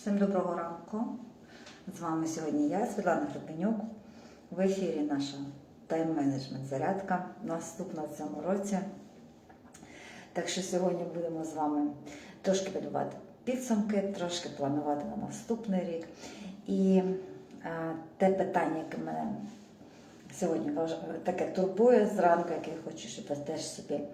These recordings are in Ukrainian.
Всім доброго ранку. З вами сьогодні я, Світлана Гребенюк. В ефірі наша тайм-менеджмент зарядка наступна в цьому році. Так що сьогодні будемо з вами трошки будувати підсумки, трошки планувати на наступний рік. І е, те питання, яке мене сьогодні таке турбує зранку, яке хочу, щоб ви теж собі е,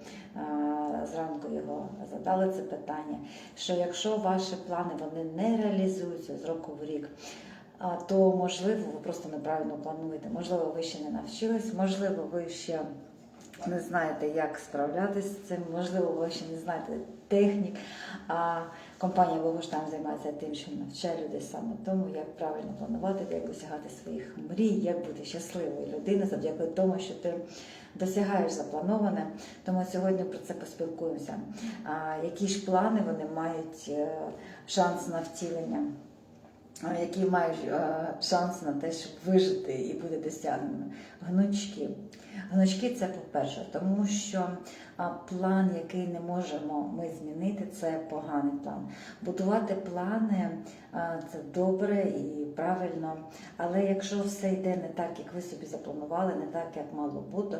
зранку його задали це питання. Що якщо ваші плани вони не реалізуються з року в рік, то можливо ви просто неправильно плануєте. Можливо, ви ще не навчились, можливо, ви ще не знаєте, як справлятися з цим, можливо, ви ще не знаєте технік. А компанія Богоштам займається тим, що навчає людей саме тому, як правильно планувати, як досягати своїх мрій, як бути щасливою людиною завдяки тому, що ти досягаєш заплановане. Тому сьогодні про це поспілкуємося. А, які ж плани вони мають е, шанс на втілення? А, які мають е, шанс на те, щоб вижити і бути досягненими. Гнучки. Гнучки це по-перше, тому що план, який не можемо ми змінити, це поганий план. Будувати плани це добре і правильно, але якщо все йде не так, як ви собі запланували, не так, як мало бути,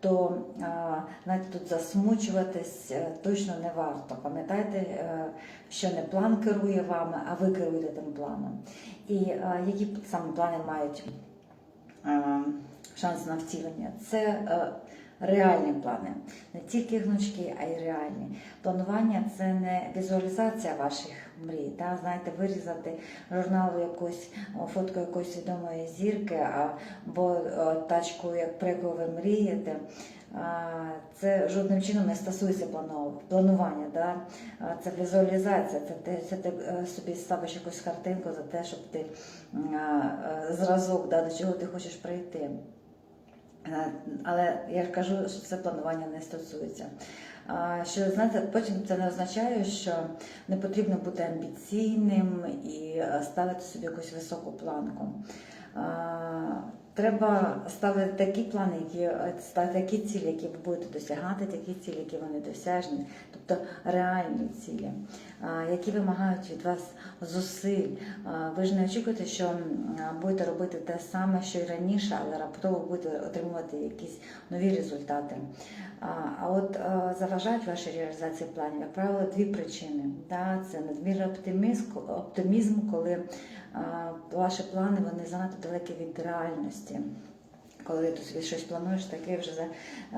то а, знаєте, тут засмучуватись е, точно не варто. Пам'ятайте, е, що не план керує вами, а ви керуєте тим планом. І е, які саме плани мають е, шанс на втілення? Це е, реальні плани, не тільки гнучки, а й реальні. Планування це не візуалізація ваших мрій. Да? Знаєте, вирізати журналу якусь фотку якоїсь відомої зірки або тачку, як про яку ви мрієте. Це жодним чином не стосується планування. Да? Це візуалізація, це ти, це ти е, собі ставиш якусь картинку за те, щоб ти е, зразок, да, до чого ти хочеш прийти. Е, Але я кажу, що це планування не стосується. Що знаєте, потім це не означає, що не потрібно бути амбіційним і е, ставити собі якусь високу планку. Треба ставити такі плани, які е, ставити такі цілі, які ви будете досягати, такі цілі, які вони досяжні, тобто реальні цілі, які вимагають від вас зусиль. Ви ж не очікуєте, що будете робити те саме, що й раніше, але раптово будете отримувати якісь нові результати. А, от е, заважають вашій реалізації планів, як правило, дві причини. Це надмірний оптимізм, коли ваші плани вони занадто далекі від реальності. Коли ти собі щось плануєш, таке вже за,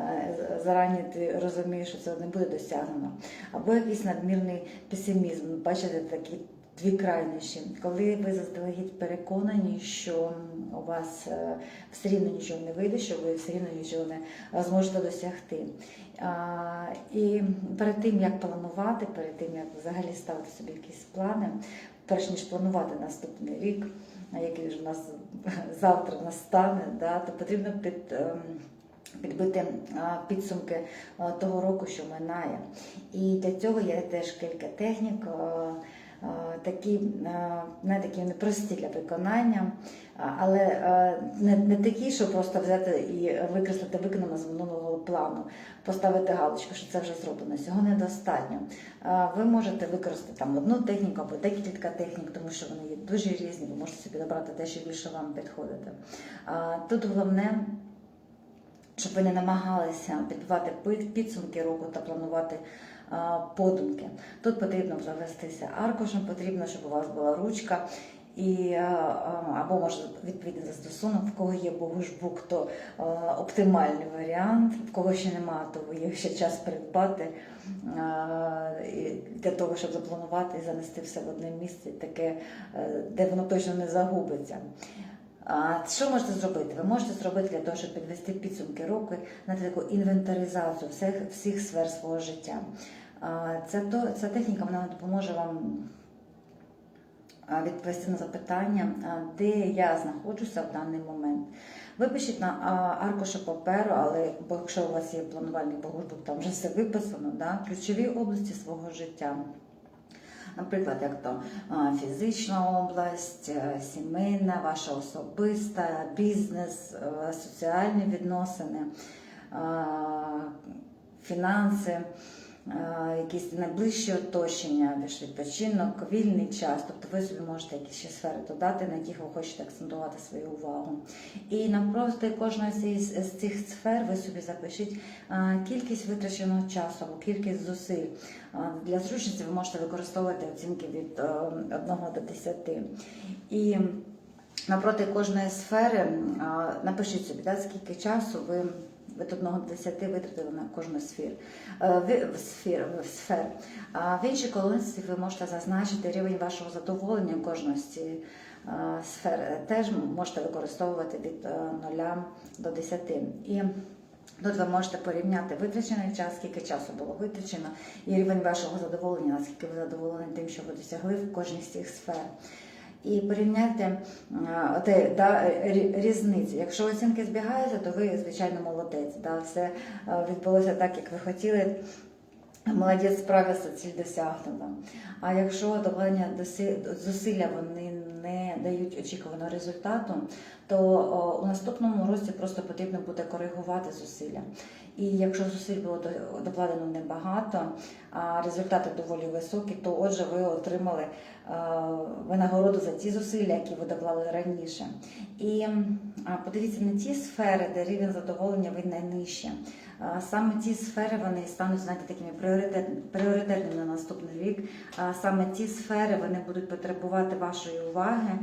е, зарані ти розумієш, що це не буде досягнено. Або якийсь надмірний песимізм. Бачите, такі дві крайнощі. Коли ви заздалегідь переконані, що у вас е, все рівно нічого не вийде, що ви все рівно нічого не е, зможете досягти. І перед тим, як планувати, перед тим, як взагалі ставити собі якісь плани, перш ніж планувати наступний рік, який ж у нас завтра настане, да, то потрібно під, ем, підбити підсумки того року, що минає. І для цього є теж кілька технік. Такі, не такі вони прості для виконання, але не, не такі, що просто взяти і викреслити виконано з минулого плану, поставити галочку, що це вже зроблено. Цього недостатньо. Ви можете використати там одну техніку або декілька технік, тому що вони є дуже різні. Ви можете собі добрати те, що більше вам підходить. Тут головне щоб ви не намагалися підбивати підсумки року та планувати подумки. Тут потрібно завестися аркушем, потрібно, щоб у вас була ручка. І, або може відповідний застосунок, в кого є богушбук, то оптимальний варіант, в кого ще немає, то є ще час придбати для того, щоб запланувати і занести все в одне місце, таке, е, де воно точно не загубиться. А що можете зробити? Ви можете зробити для того, щоб підвести підсумки року, знаєте, таку інвентаризацію всіх, всіх сфер свого життя. Ця, ця техніка вона допоможе вам відповісти на запитання, де я знаходжуся в даний момент. Випишіть на аркуші паперу, але якщо у вас є планувальний богушбук, там вже все виписано, да? ключові області свого життя. Наприклад, як то фізична область, е, сімейна, ваша особиста, бізнес, е, соціальні відносини, фінанси, якісь найближчі оточення, більш відпочинок, вільний час. Тобто ви собі можете якісь ще сфери додати, на яких ви хочете акцентувати свою увагу. І навпроти кожної з цих сфер ви собі запишіть е, кількість витраченого часу або кількість зусиль. Е, Для зручності ви можете використовувати оцінки від е, 1 до 10. І напроти кожної сфери напишіть собі, да, скільки часу ви від 1 до 10 витратили на кожну сфер. Е, в сфер, в сфер. А в іншій колонці ви можете зазначити рівень вашого задоволення з цієї е, сфер. Е, Теж можете використовувати від е, 0 до 10. І Тут ви можете порівняти витрачений час, скільки часу було витрачено, і рівень вашого задоволення, наскільки ви задоволені тим, що ви досягли в кожній з цих сфер. І порівняйте те, да, різниці. Якщо оцінки збігаються, то ви, звичайно, молодець. Да, все відбулося так, як ви хотіли. Молодець справився, ціль досягнута. А якщо докладення доси- зусилля вони не дають очікуваного результату, то у наступному році просто потрібно буде коригувати зусилля. І якщо зусиль було докладено небагато, а результати доволі високі, то отже ви отримали е, винагороду за ті зусилля, які ви доклали раніше. І подивіться на ті сфери, де рівень задоволення ви найнижче. Саме ці сфери вони стануть знаєте, такими пріоритет, пріоритетними на наступний рік. Саме ці сфери вони будуть потребувати вашої уваги,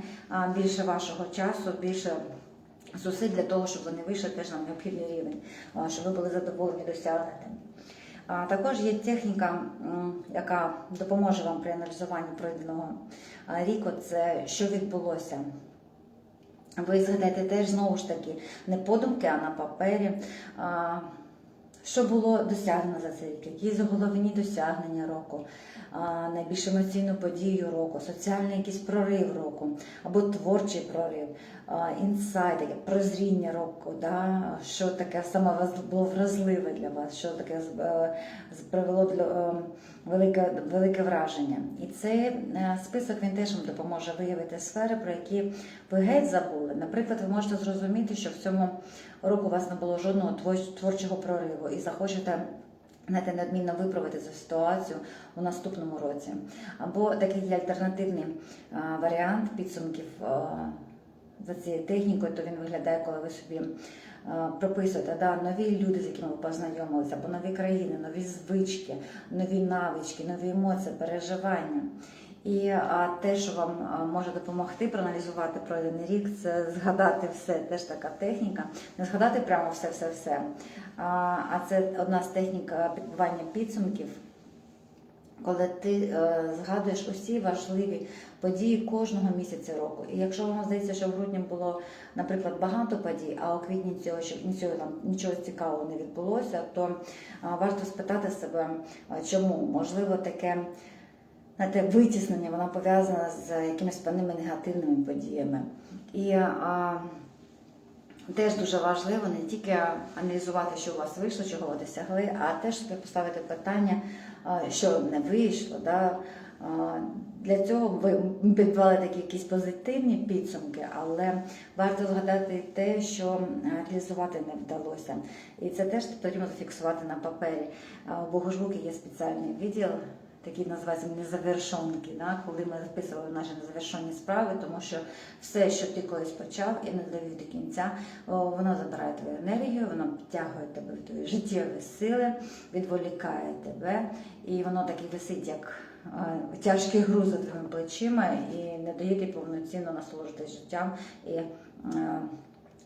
більше вашого часу, більше зусиль для того, щоб вони вийшли теж на необхідний рівень, щоб ви були задоволені досягнутим. Також є техніка, яка допоможе вам при аналізуванні пройденого ріку. Це що відбулося. Ви згадаєте теж знову ж таки не подумки, а на папері. Що було досягнено за цей рік? Які головні досягнення року, найбільш емоційну подію року, соціальний якийсь прорив року або творчий прорив, інсайт, прозріння року, да? що таке саме було вразливе для вас, що таке е, привело е, велике, велике враження. І цей е, список він теж вам допоможе виявити сфери, про які ви геть забули. Наприклад, ви можете зрозуміти, що в цьому року у вас не було жодного творчого прориву і захочете. Знаєте, неодмінно виправити цю ситуацію у наступному році. Або такий є альтернативний варіант підсумків за цією технікою, то він виглядає, коли ви собі прописуєте да, нові люди, з якими ви познайомилися, або нові країни, нові звички, нові навички, нові емоції, переживання. І те, що вам може допомогти проаналізувати пройдений рік, це згадати все, теж така техніка. Не згадати прямо все-все-все. А, це одна з технік підбивання підсумків, коли ти е, згадуєш усі важливі події кожного місяця року. І якщо вам здається, що в грудні було, наприклад, багато подій, а у квітні цього нічого там нічого цікавого не відбулося, то варто спитати себе, чому можливо таке. Знаєте, витіснення, вона пов'язана з якимись певними негативними подіями. І а, теж дуже важливо не тільки аналізувати, що у вас вийшло, чого ви досягли, а теж собі поставити питання, що не вийшло. Да? Для цього ви підвели такі якісь позитивні підсумки, але варто згадати те, що реалізувати не вдалося. І це теж потрібно зафіксувати на папері. У Богожбуки є спеціальний відділ такі називаються незавершонки, да? коли ми записували наші незавершені справи, тому що все, що ти колись почав і не довів до кінця, воно забирає твою енергію, воно підтягує тебе в твої життєві сили, відволікає тебе, і воно так і висить, як е, тяжкий груз за твоїми плечима, і не дає тобі повноцінно насолоджуватися життям і е,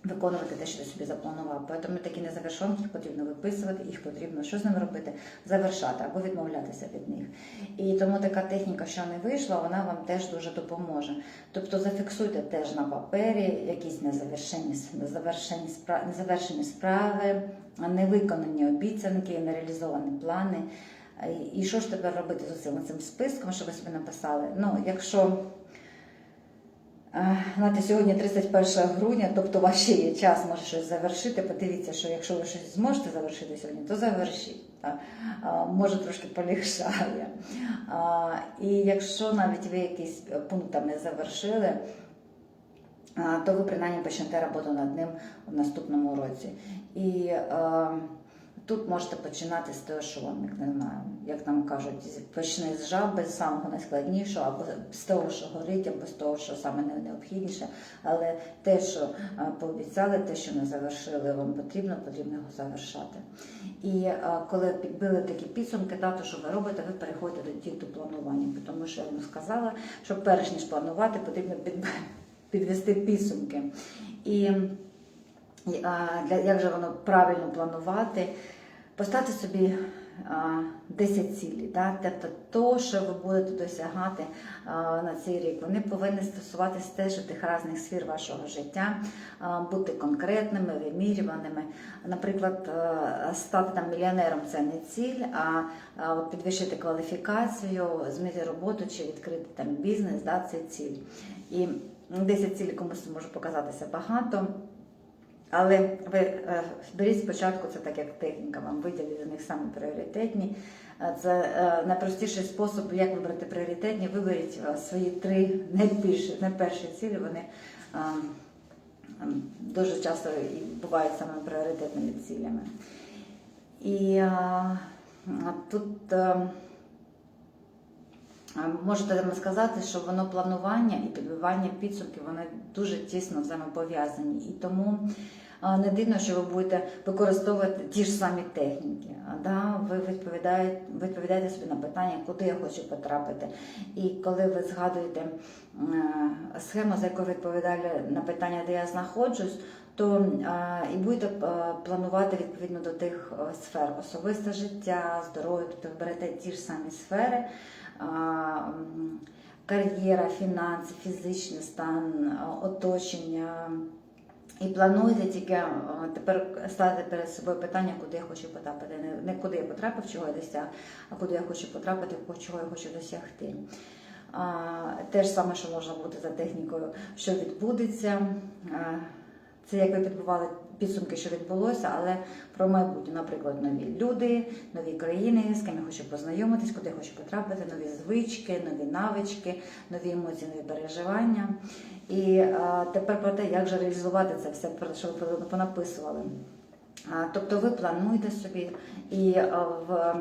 виконувати те, що ти собі запланував. Тому такі незавершонки їх потрібно виписувати, їх потрібно що з ними робити? Завершати або відмовлятися від них. І тому така техніка, що не вийшла, вона вам теж дуже допоможе. Тобто зафіксуйте теж на папері якісь незавершені, незавершені, справи, незавершені справи, невиконані обіцянки, нереалізовані плани. І що ж тепер робити з усім цим списком, що ви собі написали? Ну, якщо Знаєте, сьогодні 31 грудня, тобто у вас ще є час, може щось завершити. Подивіться, що якщо ви щось зможете завершити сьогодні, то завершіть. Так? Може трошки полегшає. І якщо навіть ви якийсь пункт не завершили, то ви принаймні почнете роботу над ним у наступному році. І е, Тут можете починати з того, що вам, як не знаю, як нам кажуть, почни з жаби, самого найскладнішого, або з того, що горить, або з того, що саме не- необхідніше. Але те, що пообіцяли, те, що не завершили, вам потрібно, потрібно його завершати. І а, коли підбили такі підсумки, да, то що ви робите, ви переходите до діту планування, тому що я вам сказала, що перш ніж планувати, потрібно підвести підсумки. І для, як же воно правильно планувати, поставте собі а, 10 цілей. Да? Тобто то, що ви будете досягати на цей рік, вони повинні стосуватися теж тих різних сфер вашого життя, бути конкретними, вимірюваними. Наприклад, стати там мільйонером це не ціль, а, підвищити кваліфікацію, змінити роботу чи відкрити там бізнес, да, це ціль. І 10 цілей комусь може показатися багато. Але ви е, беріть спочатку, це так як техніка, вам виділіть за них саме пріоритетні. Це е, найпростіший спосіб, як вибрати пріоритетні. Виберіть е, свої три найбільші, найперші цілі. Вони дуже часто і бувають саме пріоритетними цілями. І тут Можете сказати, що воно планування і підбивання підсумків вони дуже тісно взаємопов'язані. І тому не дивно, що ви будете використовувати ті ж самі техніки. Да? Ви відповідаєте, відповідаєте собі на питання, куди я хочу потрапити. І коли ви згадуєте е, схему, за ви відповідали на питання, де я знаходжусь, то і будете планувати відповідно до тих а, сфер особисте життя, здоров'я, тобто ви берете ті ж самі сфери. Кар'єра, фінанси, фізичний стан, оточення. І плануєте тільки тепер ставити перед собою питання, куди я хочу потрапити. Не, куди я потрапив, чого я досяг, а куди я хочу потрапити, чого я хочу досягти. Те ж саме, що можна бути за технікою, що відбудеться. Це як ви підбивали підсумки, що відбулося, але про майбутнє, наприклад, нові люди, нові країни, з ким я хочу познайомитись, куди я хочу потрапити, нові звички, нові навички, нові емоції, нові переживання. І а, тепер про те, як же реалізувати це все, про що ви понаписували. А, тобто ви плануєте собі і а, в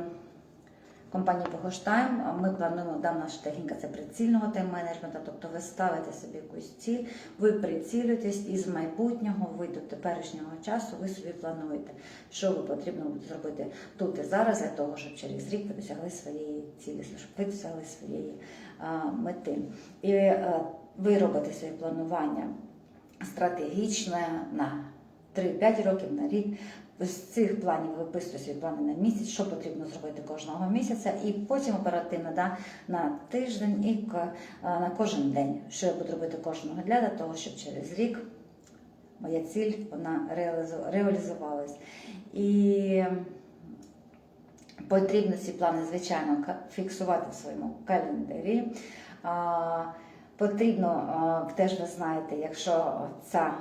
компанії Богоштайм ми плануємо, да, наша техніка це прицільного тайм-менеджменту, тобто ви ставите собі якусь ціль, ви прицілюєтесь із майбутнього, ви до теперішнього часу, ви собі плануєте, що ви потрібно буде зробити тут і зараз для того, щоб через рік ви досягли своєї цілі, щоб ви досягли своєї а, мети. І а, ви робите своє планування стратегічне на 3-5 років на рік. З цих планів ви виписуєте свої плани на місяць, що потрібно зробити кожного місяця, і потім оперативно да, на тиждень і на кожен день, що я буду робити кожного дня для того, щоб через рік моя ціль вона реалізувалась. І потрібно ці плани, звичайно, фіксувати в своєму календарі. Потрібно, теж ви знаєте, якщо ця е,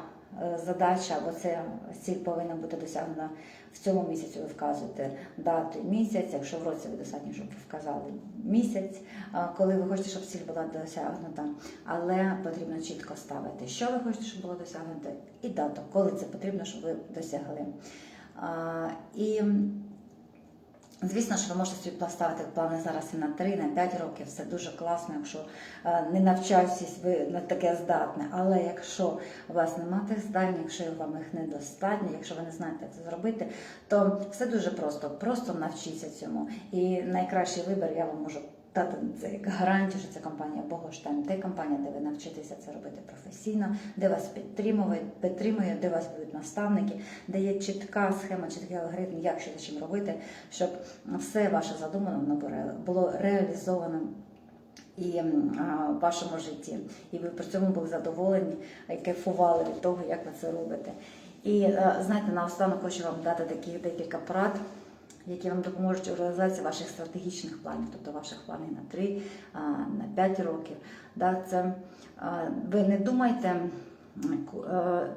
задача або це ціль повинна бути досягнена в цьому місяці, ви вказуєте дату і місяць. Якщо в році ви достатньо, щоб ви вказали місяць, коли ви хочете, щоб ціль була досягнута, але потрібно чітко ставити, що ви хочете, щоб було досягнуто, і дату, коли це потрібно, щоб ви досягли. І Звісно, що ви можете собі поставити плани зараз і на 3, на 5 років. Все дуже класно, якщо е, не навчаєтесь, ви на таке здатне. Але якщо у вас немає тих здань, якщо вам їх недостатньо, якщо ви не знаєте, як це зробити, то все дуже просто. Просто навчіться цьому. І найкращий вибір я вам можу дати це як гарантію, що це компанія Богоштайн, те компанія, де ви навчитеся це робити професійно, де вас підтримують, підтримує, де вас будуть наставники, де є чітка схема, чіткий алгоритм, як що за чим робити, щоб все ваше задумане воно було ре- реалізовано. І а, в вашому житті, і ви при цьому були задоволені і кайфували від того, як ви це робите. І е, знаєте, наостанок хочу вам дати такі декілька порад, які вам допоможуть у реалізації ваших стратегічних планів, тобто ваших планів на 3, на 5 років. Це, ви не думайте, е, е,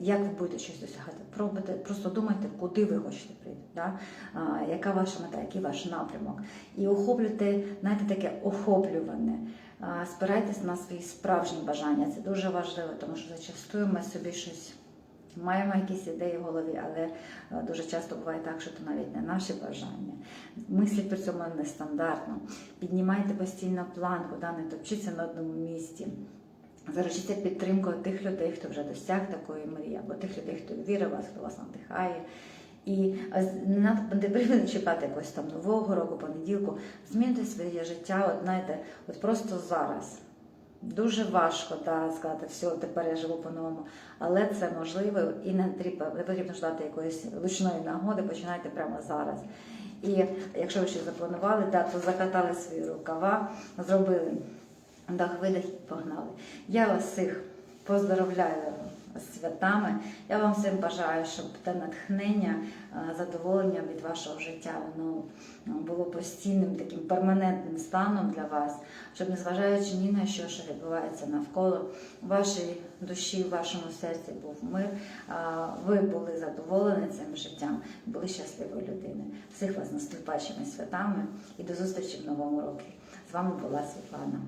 як ви будете щось досягати. Пробуйте, просто думайте, куди ви хочете прийти, да? а, яка ваша мета, який ваш напрямок. І охоплюйте, знаєте, таке охоплюване. Спирайтесь на свої справжні бажання. Це дуже важливо, тому що зачастую ми собі щось маємо якісь ідеї в голові, але е, дуже часто буває так, що то навіть не наші бажання. Мисліть при цьому нестандартно. Піднімайте постійно планку, да, не топчіться на одному місці. Заручіться підтримкою тих людей, хто вже досяг такої мрії, або тих людей, хто вірить вас, хто вас надихає. І не надо не потрібно чекати якогось там нового року, понеділку. Змінюйте своє життя, от знаєте, от просто зараз. Дуже важко да, сказати, все, тепер я живу по-новому. Але це можливо і не потрібно, не потрібно ждати якоїсь ручної нагоди, починайте прямо зараз. І якщо ви ще запланували, да, то закатали свої рукава, зробили дах видих і погнали. Я вас всіх поздоровляю святами. Я вам всім бажаю, щоб те натхнення, е, задоволення від вашого життя воно ну, було постійним таким перманентним станом для вас, щоб незважаючи ні на що, що відбувається навколо, в вашій душі, в вашому серці був мир. Ви були задоволені цим життям, були щасливою людиною. Всіх вас наступаючими святами і до зустрічі в новому році. З вами була Світлана.